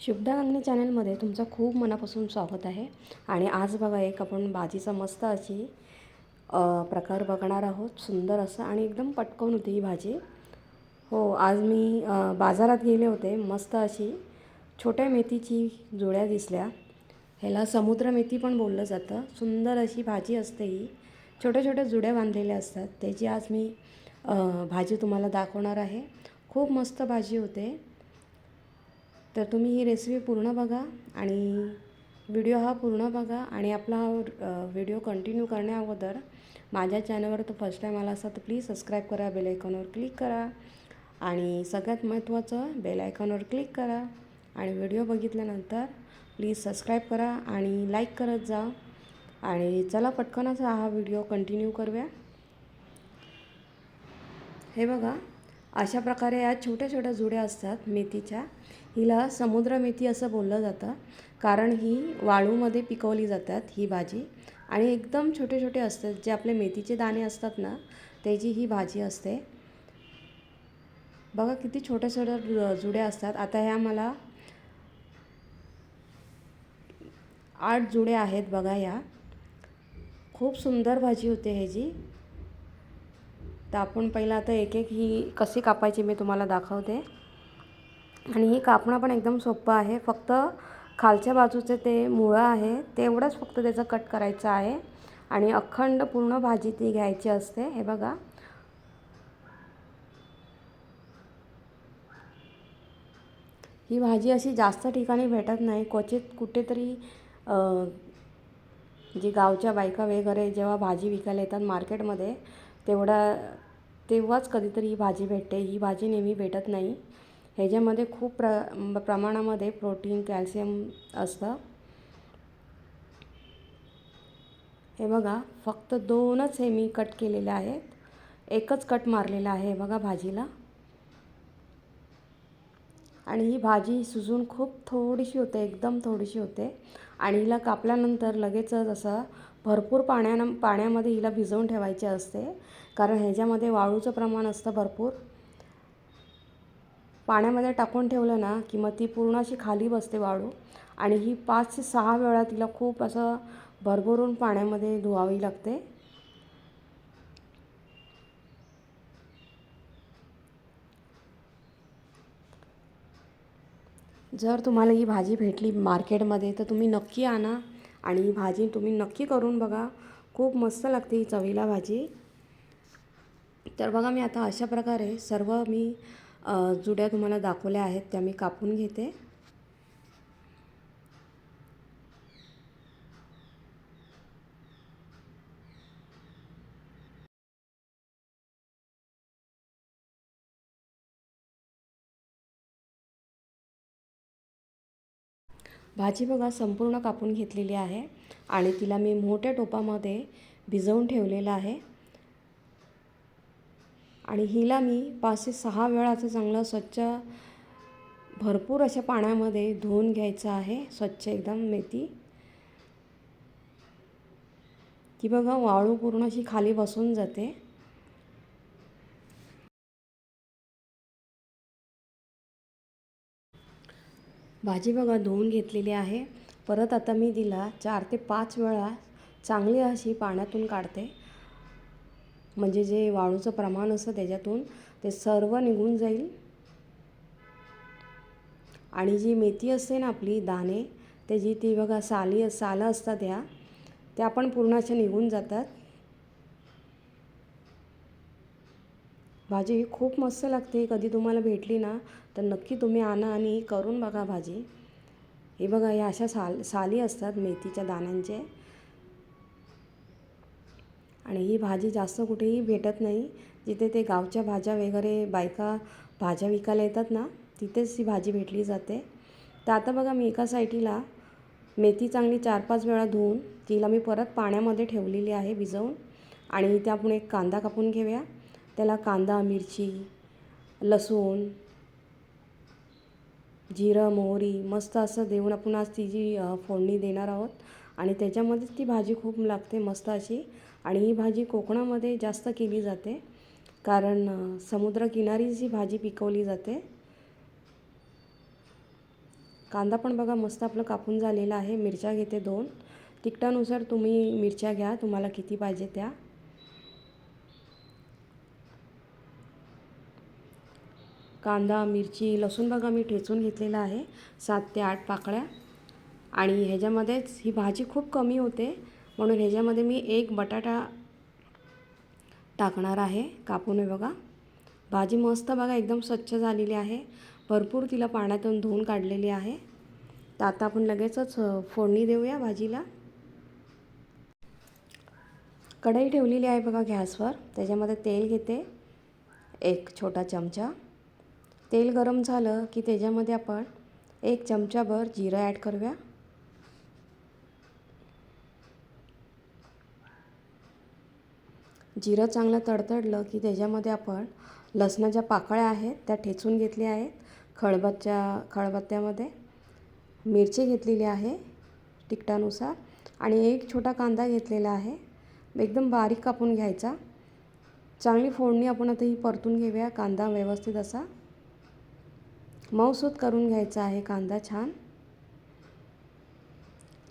शुभदा अंगणे चॅनलमध्ये तुमचं खूप मनापासून स्वागत आहे. आणि आज बघा एक आपण भाजीचा मस्त अशी प्रकार बघणार आहोत. सुंदर असं आणि एकदम पटकन होती ही भाजी. हो आज मी बाजारात गेले होते. मस्त अशी छोट्या मेथीची जुळ्या दिसल्या. ह्याला समुद्र मेथी पण बोललं जातं. सुंदर अशी भाजी असते ही. छोट्या छोट्या जुड्या बांधलेल्या असतात. त्याची आज मी भाजी तुम्हाला दाखवणार आहे. खूप मस्त भाजी होते. तर तुम्ही ही रेसिपी पूर्ण बघा आणि व्हिडिओ हा पूर्ण बघा आणि आपला हा व्हिडिओ कंटिन्यू करण्या अगोदर माझ्या चॅनलवर तो फर्स्ट टाईम आला असा तर प्लीज सबस्क्राईब करा बेल आयकॉनवर क्लिक करा आणि सगळ्यात महत्त्वाचं बेल आयकॉनवर क्लिक करा आणि व्हिडिओ बघितल्यानंतर प्लीज सबस्क्राईब करा आणि लाईक करत जा आणि चला पटकनच हा व्हिडिओ कंटिन्यू करूया. हे बघा अशा प्रकारे या छोट्या छोट्या जुड्या असतात मेथीच्या. हिला समुद्र मेथी असं बोललं जातं. कारण ही वाळूमध्ये पिकवली जातात ही भाजी. आणि एकदम छोटे छोटे असतात. जे आपले मेथीचे दाणे असतात ना त्याची ही भाजी असते. बघा किती छोट्या छोट्या जुड्या असतात. आता ह्या मला आठ जुड्या आहेत बघा या खूप सुंदर भाजी होते ह्याची. तर आपण पहिलं आता एक एक ही कशी कापायची मी तुम्हाला दाखवते. आणि ही कापणं पण एकदम सोपं आहे. फक्त खालच्या बाजूचे ते मुळं आहे तेवढंच फक्त त्याचं कट करायचं आहे. आणि अखंड पूर्ण भाजी ती घ्यायची असते. हे बघा. ही भाजी अशी जास्त ठिकाणी भेटत नाही. क्वचित कुठेतरी जी गावच्या बायका वगैरे जेव्हा भाजी विकायला येतात मार्केटमध्ये तेवढा तेव्हाच कधीतरी ही भाजी भेटते. ही भाजी नेहमी भेटत नाही. ह्याच्यामध्ये खूप प्र प्रमाणामध्ये प्रोटीन कॅल्शियम असतं. हे बघा फक्त दोनच हे मी कट केलेले आहेत. एकच कट मारलेला आहे बघा भाजीला. आणि ही भाजी शिजून खूप थोडीशी होते एकदम थोडीशी होते. आणि हिला कापल्यानंतर लगेचच असं भरपूर पाण्यानं पाण्यामध्ये हिला भिजवून ठेवायचे असते. कारण ह्याच्यामध्ये वाळूचं प्रमाण असतं भरपूर. पाण्यामध्ये टाकून ठेवलं ना की मग ती पूर्ण अशी खाली बसते वाळू. आणि ही पाच ते सहा वेळा तिला खूप असं भरभरून पाण्यामध्ये धुवावी लागते. जर तुम्हाला ही भाजी भेटली मार्केटमध्ये तर तुम्ही नक्की आणा आणि ही भाजी तुम्ही नक्की करून बघा. खूप मस्त लागते ही चवीला भाजी. तर बघा मी आता अशा प्रकारे सर्व मी जुड्या तुम्हाला दाखवल्या आहेत त्या मी कापून घेते. भाजी बघा संपूर्ण कापून घेतलेली आहे. आणि तिला मी मोठ्या टोपामध्ये भिजवून ठेवलेलं आहे. आणि हिला मी पाच ते सहा वेळा असं चांगलं स्वच्छ भरपूर अशा पाण्यामध्ये धुवून घ्यायचं आहे. स्वच्छ एकदम मेथी. ती बघा वाळू पूर्ण अशी खाली बसून जाते. भाजी बघा धुवून घेतलेली आहे. परत आता मी तिला चार ते पाच वेळा चांगली अशी पाण्यातून काढते. म्हणजे जे वाळूचं प्रमाण असतं त्याच्यातून ते सर्व निघून जाईल. आणि जी मेथी असते ना आपली दाणे त्याची ती बघा साली सालं असतात त्या त्या पण पूर्ण अशा निघून जातात. भाजी ही खूप मस्त लागते. कधी तुम्हाला भेटली ना तर नक्की तुम्ही आणा आणि करून बघा भाजी. हे बघा या अशा साल साली असतात मेथीच्या दाण्यांचे. आणि ही भाजी जास्त कुठेही भेटत नाही. जिथे ते गावच्या भाज्या वगैरे बायका भाज्या विकायला येतात ना तिथेच ही भाजी भेटली जाते. तर आता बघा मी एका साईटीला मेथी चांगली चार पाच वेळा धुवून तिला मी परत पाण्यामध्ये ठेवलेली आहे भिजवून. आणि इथे आपण एक कांदा कापून घेऊया. त्याला कांदा मिरची लसूण जिरं मोहरी मस्त असं देऊन आपण आज ती जी फोडणी देणार आहोत. आणि त्याच्यामध्येच ती भाजी खूप लागते मस्त अशी. आणि ही भाजी कोकणामध्ये जास्त केली जाते. कारण अ, समुद्रकिनारीच ही भाजी पिकवली जाते कांदा पण बघा मस्त आपलं कापून झालेला आहे. मिरच्या घेते दोन. तिखटानुसार तुम्ही मिरच्या घ्या. तुम्हाला किती पाहिजे त्या. कांदा मिरची लसूण बघा मी ठेचून घेतलेला आहे. सात ते आठ पाकळ्या. आणि ह्याच्यामध्येच ही भाजी खूप कमी होते. म्हणून ह्याच्यामध्ये मी एक बटाटा टाकणार आहे कापून बघा. भाजी मस्त बघा एकदम स्वच्छ झालेली आहे. भरपूर तिला पाण्यातून धुवून काढलेली आहे. तर आता आपण लगेचच फोडणी देऊया भाजीला. कढई ठेवलेली आहे बघा गॅसवर. त्याच्यामध्ये तेल घेते. एक छोटा चमचा. तेल गरम झालं की त्याच्यामध्ये आपण एक चमचाभर जिरं ॲड करूया. जिरं चांगलं तडतडलं की त्याच्यामध्ये आपण लसणाच्या पाकळ्या आहेत त्या ठेचून घेतल्या आहेत खळबत्त्या खळबत्त्यामध्ये मिरची घेतलेली आहे तिखटानुसार आणि एक छोटा कांदा घेतलेला आहे. एकदम बारीक कापून घ्यायचा. चांगली फोडणी आपण आता ही परतून घेऊया. कांदा व्यवस्थित असा मऊसूत करून घ्यायचा आहे कांदा छान.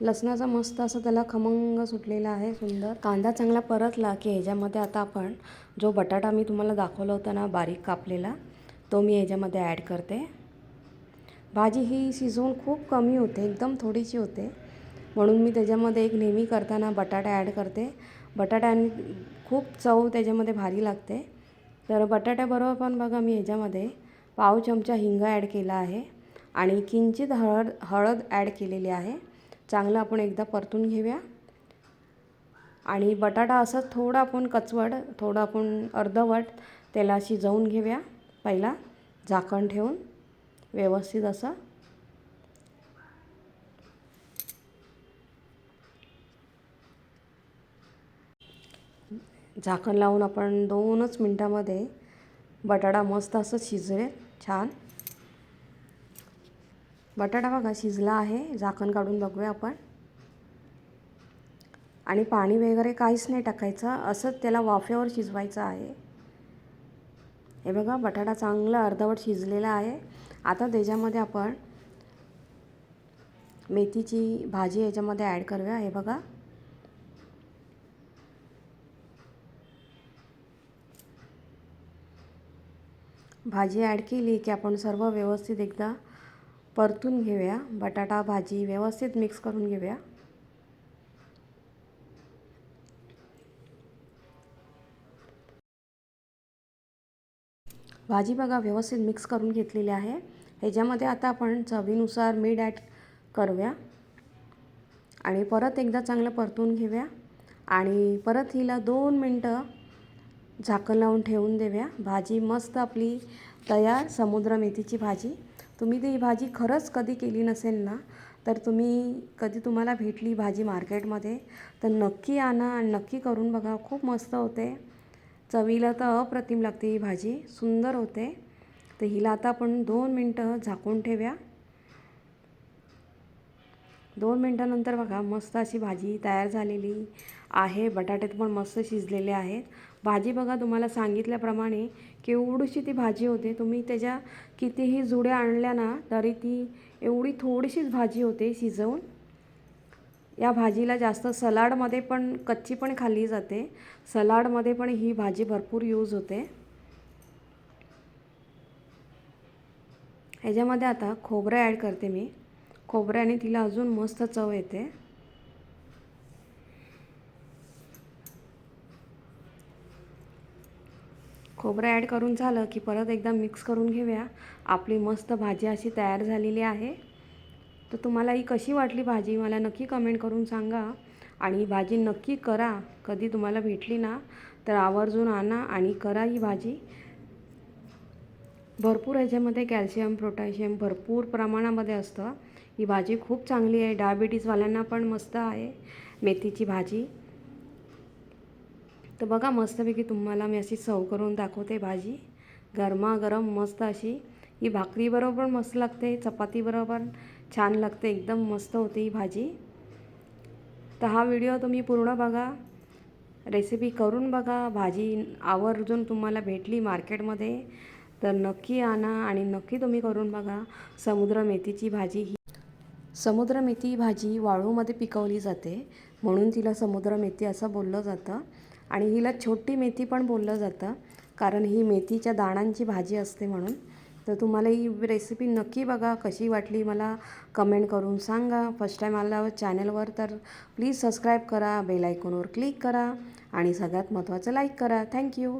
लसणाचा मस्त असं त्याला खमंग सुटलेला आहे सुंदर. कांदा चांगला परतला की ह्याच्यामध्ये आता आपण जो बटाटा मी तुम्हाला दाखवला होता ना बारीक कापलेला तो मी ह्याच्यामध्ये ॲड करते. भाजी ही शिजवून खूप कमी होते एकदम थोडीशी होते. म्हणून मी त्याच्यामध्ये एक नेहमी करताना बटाटा ॲड करते. बटाट्याने खूप चव त्याच्यामध्ये भारी लागते. तर बटाट्याबरोबर पण बघा मी ह्याच्यामध्ये पाव चमचा हिंग ॲड केला आहे आणि किंचित हळद हळद ॲड केलेली आहे. चांगलं आपण एकदा परतून घेऊया. आणि बटाटा असं थोडा आपण कचवट थोडं आपण अर्धवट त्याला शिजवून घेऊया. पहिला झाकण ठेवून व्यवस्थित असं झाकण लावून आपण दोनच मिनटामध्ये बटाटा मस्त असं शिजेल छान. बटाटा बघा शिजला आहे. झाकण काढून बघूया आपण. आणि पाणी वगैरे काहीच नाही टाकायचं. असंच त्याला वाफेवर शिजवायचं आहे. हे बघा बटाटा चांगला अर्धवट शिजलेला आहे. आता त्याच्यामध्ये आपण मेथीची भाजी याच्यामध्ये ॲड करूया. हे बघा. भाजी ॲड केली की आपण सर्व व्यवस्थित एकदा परतून घेऊया. बटाटा भाजी व्यवस्थित मिक्स करून घेऊया. भाजी बघा व्यवस्थित मिक्स करून घेतलेली आहे. ह्याच्यामध्ये आता आपण चवीनुसार मीठ ॲड करूया. आणि परत एकदा चांगलं परतून घेऊया. आणि परत हिला दोन मिनटं झाकण लावून ठेवून देऊया. भाजी मस्त आपली तयार समुद्र मेथीची भाजी. तुम्ही ती भाजी खरंच कधी केली नसेल ना तर तुम्ही कधी तुम्हाला भेटली भाजी मार्केटमध्ये तर नक्की आणा आणि नक्की करून बघा. खूप मस्त होते. चवीला तर अप्रतिम लागते ही भाजी. सुंदर होते. तर हिला आता आपण दोन मिनटं झाकून ठेवूया. दोन मिनटानंतर बघा मस्त अशी भाजी तयार झालेली आहे. बटाटे पण मस्त शिजलेले आहेत. भाजी बघा तुम्हाला सांगितल्याप्रमाणे केवढीशी ती भाजी होते. तुम्ही त्याच्या कितीही जुड्या आणल्या ना तरी ती एवढी थोडीशीच भाजी होते शिजवून. या भाजीला जास्त सलाडमध्ये पण कच्ची पण खाल्ली जाते. सलाडमध्ये पण ही भाजी भरपूर यूज होते. ह्याच्यामध्ये आता खोबरं ॲड करते मी. खोबऱ्याने तिला अजून मस्त चव येते. खोबरं ॲड करून झालं की परत एकदा मिक्स करून घेऊया. आपली मस्त भाजी अशी तयार झालेली आहे. तर तुम्हाला ही कशी वाटली भाजी मला नक्की कमेंट करून सांगा. आणि भाजी नक्की करा. कधी तुम्हाला भेटली ना तर आवर्जून आणा आणि करा ही भाजी. भरपूर ह्याच्यामध्ये कॅल्शियम पोटॅशियम भरपूर प्रमाणामध्ये असतं. ही भाजी खूप चांगली आहे. डायबिटीजवाल्यांना पण मस्त आहे. मेथीची भाजी. तर बघा मस्तपैकी तुम्हाला मी अशी सव करून दाखवते भाजी. गरमागरम मस्त अशी. ही भाकरीबरोबर पण मस्त लागते चपातीबरोबर छान लागते एकदम मस्त होते ही भाजी. तर हा व्हिडिओ तुम्ही पूर्ण बघा. रेसिपी करून बघा. भाजी आवर्जून तुम्हाला भेटली मार्केटमध्ये. तर नक्की आणा आणि नक्की तुम्ही करून बघा. समुद्र मेथीची भाजी ही. समुद्र मेथी भाजी वाळूमध्ये पिकवली जाते. म्हणून तिला समुद्र मेथी असं बोललं जातं. आणि हिला छोटी मेथी पण बोललं जातं कारण ही मेथीच्या दाणांची भाजी असते म्हणून. तर तुम्हाला ही रेसिपी नक्की बघा कशी वाटली मला कमेंट करून सांगा. फर्स्ट टाईम आला चॅनलवर तर प्लीज सबस्क्राईब करा बेल आयकॉनवर क्लिक करा आणि सगळ्यात महत्त्वाचं लाईक करा. थँक्यू